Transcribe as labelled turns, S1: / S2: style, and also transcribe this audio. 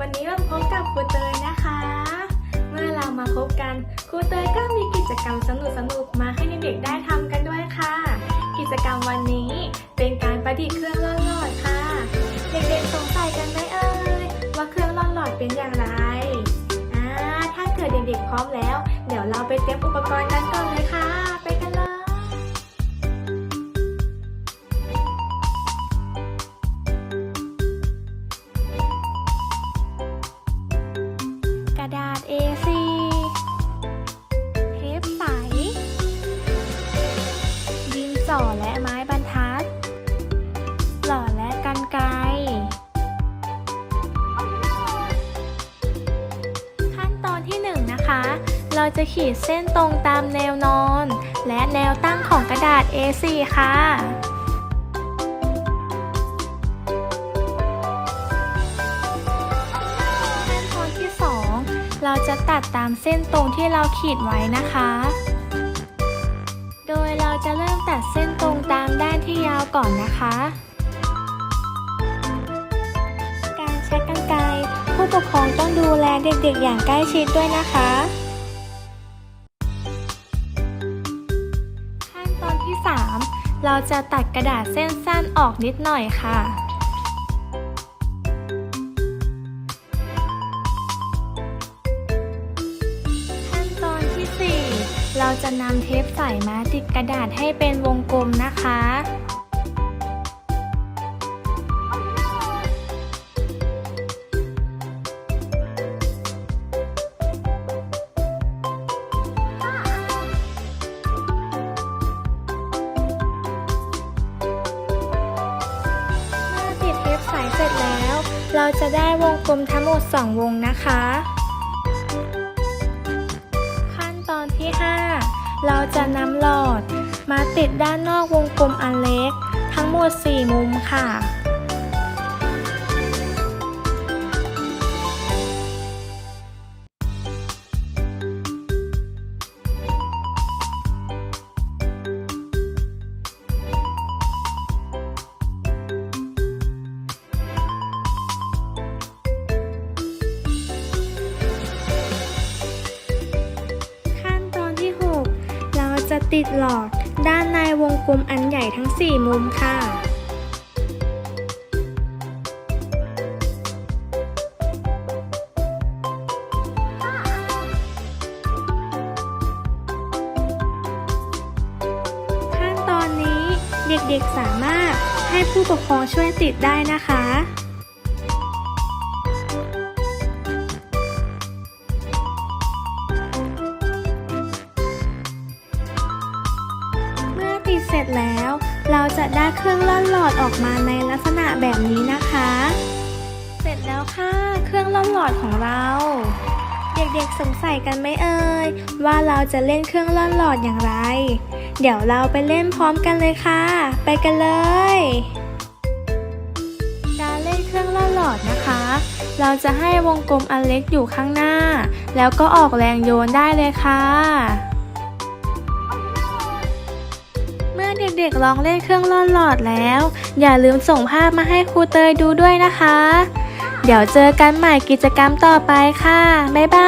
S1: วันนี้เราพบกับครูเตยนะคะ เมื่อเรามาพบกันครูเตยก็มีกิจกรรมสนุกๆมาให้เด็กๆได้ทำกันด้วยค่ะ กิจกรรมวันนี้เป็นการประดิษฐ์เครื่องร่อนหลอดค่ะ เด็กๆสงสัยกันไหมเอ่ยว่าเครื่องร่อนหลอดเป็นอย่างไรอ่าถ้าเกิดเด็กๆพร้อมแล้ว เดี๋ยวเราไปเตรียมอุปกรณ์กัน ดินสอและไม้บรรทัด หล่อและกันไกรขั้นตอนที่ 1 นะคะ เราจะขีดเส้นตรงตามแนวนอน และแนวตั้งของกระดาษ A4 ค่ะขั้นตอนที่2เราจะตัดตามเส้นตรงที่เราขีดไว้นะคะ จะเริ่มตัดเส้นตรงตามด้านที่ยาวก่อนนะคะ การใช้กรรไกรผู้ปกครองต้องดูแลเด็กๆ อย่างใกล้ชิดด้วยนะคะ ขั้นตอนที่ 3 เราจะตัดกระดาษเส้นสั้นออกนิดหน่อยค่ะ เราจะนำเทปใสมาติดกระดาษให้เป็นวงกลมนะคะ เมื่อติดเทปใสเสร็จแล้ว เราจะได้วงกลมทั้งหมด 2 วงนะคะ เราจะนำหลอด มาติดด้านนอกวงกลมอันเล็ก ทั้งหมด 4 มุมค่ะ จะติดหลอด ด้านในวงกลมอันใหญ่ทั้ง 4 มุมค่ะ ขั้นตอนนี้เด็กๆสามารถให้ผู้ปกครองช่วยติดได้นะคะ ดเสร็จแล้ว เราจะได้เครื่องล่อนหลอดออกมาในลักษณะแบบนี้นะคะ เสร็จแล้วค่ะเครื่องล่อนหลอดของเรา เด็กๆสงสัยกันไหมเอ่ยว่าเราจะเล่นเครื่องล่อนหลอดอย่างไร เดี๋ยวเราไปเล่นพร้อมกันเลยค่ะ ไปกันเลยการเล่นเครื่องล่อนหลอดนะคะ เราจะให้วงกลมอันเล็กอยู่ข้างหน้า แล้วก็ออกแรงโยนได้เลยค่ะ เด็กๆลองเล่นเครื่องล่อนหลอดแล้ว อย่าลืมส่งภาพมาให้ครูเตยดูด้วยนะคะ เดี๋ยวเจอกันใหม่กิจกรรมต่อไปค่ะ บ๊ายบาย